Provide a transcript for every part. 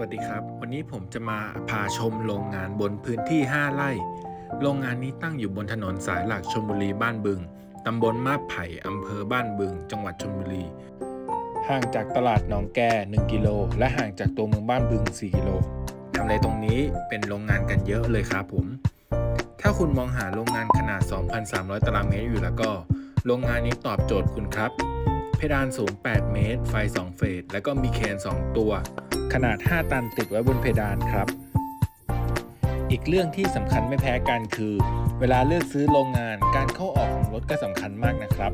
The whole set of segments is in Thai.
วัสดีครับ วันนี้ผมจะมาพาชมโรงงานบนพื้นที่ 5 ไร่ โรงงานนี้ตั้งอยู่บนถนนสายหลักชลบุรีบ้านบึง ตำบลมาบไผ่อำเภอบ้านบึง จังหวัดชลบุรี ห่างจากตลาดหนองแก 1 กิโล และห่างจากตัวเมืองบ้านบึง 4 กิโลทำเลตรงนี้เป็นโรงงานกันเยอะเลยครับผม ถ้าคุณมองหาโรงงานขนาด 2,300 ตารางเมตรอยู่แล้วก็ โรงงานนี้ตอบโจทย์คุณครับ เพดานสูง 8 เมตร ไฟ 2 เฟส แล้วก็มีเคน 2 ตัว ขนาด 5 ตันติดไว้บนเพดานครับ อีกเรื่องที่สำคัญไม่แพ้กันคือ เวลาเลือกซื้อโรงงานการเข้าออกของรถก็สำคัญมากนะครับ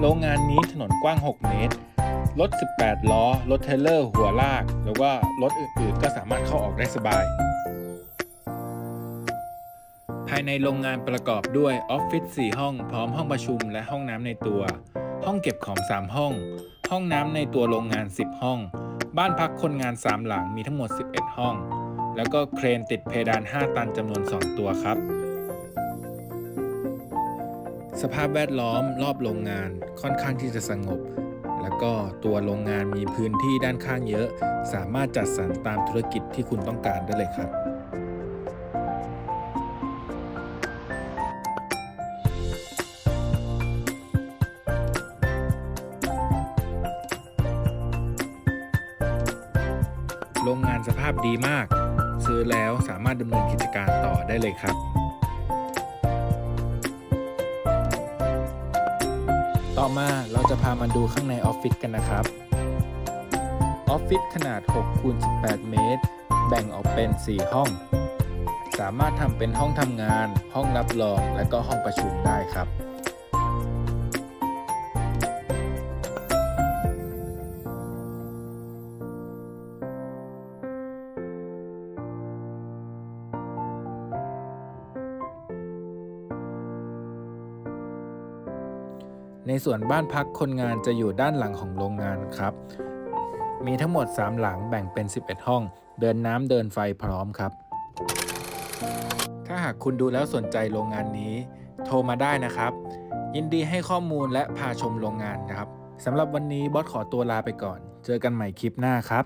โรงงานนี้ถนนกว้าง 6 เมตร รถ 18 ล้อ รถเทรลเลอร์ หัวลาก หรือว่ารถอื่นๆ ก็สามารถเข้าออกได้สบายภายในโรงงานประกอบด้วยออฟฟิศ4ห้อง พร้อมห้องประชุมและห้องน้ำในตัว ห้องเก็บของ 3 ห้อง ห้องน้ำในตัวโรงงาน 10 ห้อง บ้านพักคนงาน 3 หลังมีทั้งหมด 11 ห้อง แล้วก็เครนติดเพดาน 5 ตันจำนวน 2 ตัวครับ สภาพแวดล้อมรอบโรงงานค่อนข้างที่จะสงบ แล้วก็ตัวโรงงานมีพื้นที่ด้านข้างเยอะ สามารถจัดสรรตามธุรกิจที่คุณต้องการได้เลยครับ โรงงานสภาพดีมาก ซื้อแล้วสามารถดำเนินกิจการต่อได้เลยครับ ต่อมาเราจะพามาดูข้างในออฟฟิศกันนะครับ ออฟฟิศขนาด6คูณ18 เมตร แบ่งออกเป็น 4 ห้อง สามารถทำเป็นห้องทำงาน ห้องรับรอง และก็ห้องประชุมได้ครับ ในส่วนบ้านพักคนงานจะอยู่ด้านหลังของโรงงานครับ มีทั้งหมด 3 หลังแบ่งเป็น 11 ห้อง เดินน้ำเดินไฟพร้อมครับ ถ้าหากคุณดูแล้วสนใจโรงงานนี้ โทรมาได้นะครับ ยินดีให้ข้อมูลและพาชมโรงงานนะครับสำหรับวันนี้บอสขอตัวลาไปก่อน เจอกันใหม่คลิปหน้าครับ